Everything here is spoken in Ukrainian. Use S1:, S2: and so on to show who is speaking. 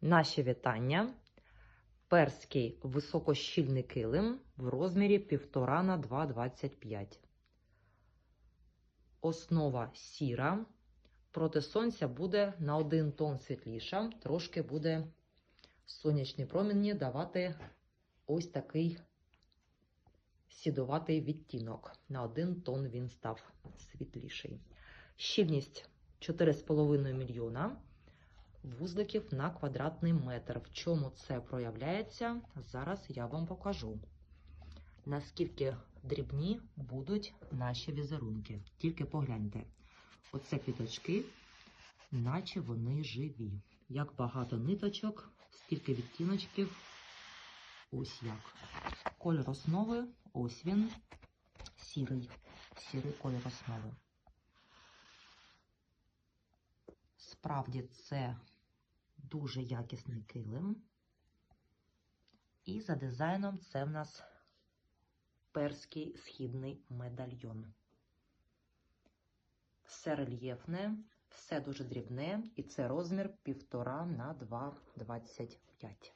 S1: Наші вітання. Перський високощільний килим в розмірі 1,5 на 2,25. Основа сіра. Проти сонця буде на 1 тон світліша. Трошки буде сонячні промені давати ось такий сідуватий відтінок. На 1 тон він став світліший. Щільність 4,5 мільйона вузликів на квадратний метр. В чому це проявляється? Зараз я вам покажу. Наскільки дрібні будуть наші візерунки. Тільки погляньте. Оце квіточки, наче вони живі. Як багато ниточок, стільки відтіночків. Ось як. Кольор основи, ось він, сірий. Сірий кольор основи. Справді це дуже якісний килим. І за дизайном це в нас перський східний медальйон. Все рельєфне, все дуже дрібне, і це розмір 1,5 на 2,25.